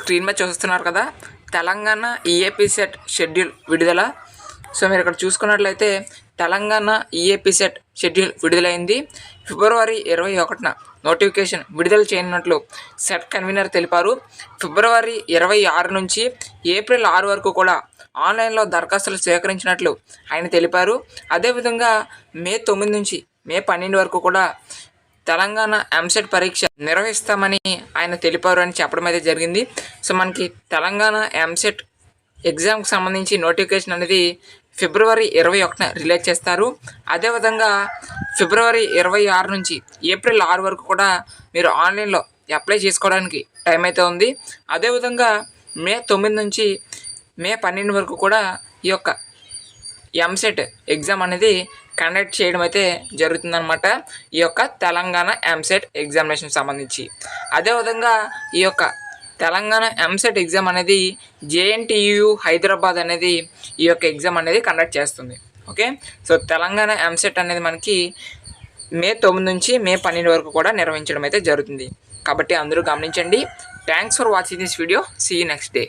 Screen మీద చూస్తున్నారు కదా. తెలంగాణ ఈఏపీ సెట్ షెడ్యూల్ విడుదల. సో మీరు ఇక్కడ చూసుకున్నట్లయితే తెలంగాణ ఈఏపీ సెట్ షెడ్యూల్ విడుదలైంది. ఫిబ్రవరి ఇరవై ఒకటిన నోటిఫికేషన్ విడుదల చేయనున్నట్లు సెట్ కన్వీనర్ తెలిపారు. ఫిబ్రవరి ఇరవై ఆరు నుంచి ఏప్రిల్ ఆరు వరకు కూడా ఆన్లైన్లో దరఖాస్తులు స్వీకరించినట్లు ఆయన తెలిపారు. అదేవిధంగా మే తొమ్మిది నుంచి మే పన్నెండు వరకు కూడా తెలంగాణ ఎంసెట్ పరీక్ష నిర్వహిస్తామని ఆయన తెలిపారు అని చెప్పడం అయితే జరిగింది. సో మనకి తెలంగాణ ఎంసెట్ ఎగ్జామ్కి సంబంధించి నోటిఫికేషన్ అనేది ఫిబ్రవరి ఇరవై ఒకటిన రిలీజ్ చేస్తారు. అదేవిధంగా ఫిబ్రవరి ఇరవై ఆరు నుంచి ఏప్రిల్ ఆరు వరకు కూడా మీరు ఆన్లైన్లో అప్లై చేసుకోవడానికి టైం అయితే ఉంది. అదేవిధంగా మే తొమ్మిది నుంచి మే పన్నెండు వరకు కూడా ఈ యొక్క ఎంసెట్ ఎగ్జామ్ అనేది కండక్ట్ చేయడం అయితే జరుగుతుందనమాట ఈ యొక్క తెలంగాణ ఎంసెట్ ఎగ్జామినేషన్ సంబంధించి. అదేవిధంగా ఈ యొక్క తెలంగాణ ఎంసెట్ ఎగ్జామ్ అనేది జేఎన్టీయు హైదరాబాద్ అనేది ఈ యొక్క ఎగ్జామ్ అనేది కండక్ట్ చేస్తుంది. ఓకే సో తెలంగాణ ఎంసెట్ అనేది మనకి మే తొమ్మిది నుంచి మే పన్నెండు వరకు కూడా నిర్వహించడం అయితే జరుగుతుంది. కాబట్టి అందరూ గమనించండి. Thanks for watching this video see you next day